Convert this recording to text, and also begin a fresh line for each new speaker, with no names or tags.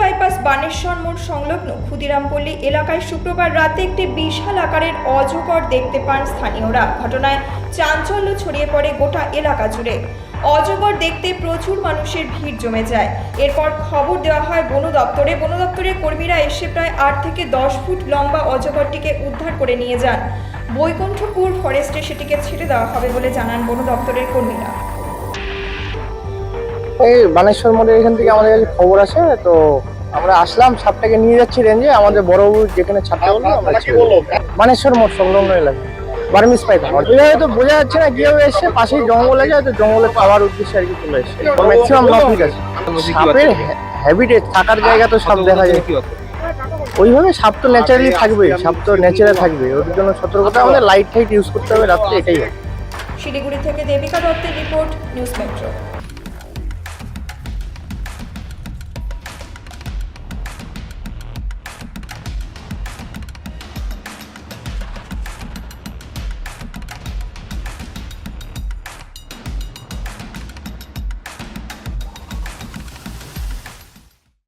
Bypass Baneshwar মোড় সংলগ্ন ক্ষুদিরামপল্লী এলাকায় শুক্রবার রাতে একটি বিশাল আকারের অজগর দেখতে পান স্থানীয়রা। ঘটনায় চাঞ্চল্য ছড়িয়ে পড়ে গোটা এলাকা জুড়ে। অজগর দেখতে প্রচুর মানুষের ভিড় জমে যায়। এরপর খবর দেওয়া হয় বন দপ্তরে। বন দপ্তরের কর্মীরা এসে প্রায় আট থেকে দশ ফুট লম্বা অজগরটিকে উদ্ধার করে নিয়ে যান। বৈকুণ্ঠপুর ফরেস্টে সেটিকে ছেড়ে দেওয়া হবে বলে জানান বন দপ্তরের কর্মীরা।
এই বানেশ্বর মোড়ের এখান থেকে আমাদের কাছে খবর আছে তো আমরা আসলাম সাপটাকে নিয়ে যাচ্ছি রেঞ্জে। আমাদের বড়বাবু যেখানে ছাপটা বলল ছেড়ে দেবো। বানেশ্বর মোড় সংলগ্ন এলাকা। বার্মিস পাইপ এইভাবে তো বোঝা যাচ্ছে না কীভাবে এসছে পাশেই জঙ্গল আছে হয়তো জঙ্গলে খাওয়ার উদ্দেশ্যে আর কি চলে এসছে। ম্যাক্সিমাম ন ফিট আছে। সাপের হ্যাবিটেট থাকার জায়গা তো সাপ দেখা যায়। ওইভাবে সাপ তো ন্যাচারালি থাকবে সাপ তো ন্যাচারাল থাকবে। ওর জন্য সতর্কতা আমাদের লাইট টাইট ইউজ করতে হবে রাত্রে এটাই
শিলিগুড়ি থেকে দেবিকা দত্তের রিপোর্ট নিউজ মেট্রো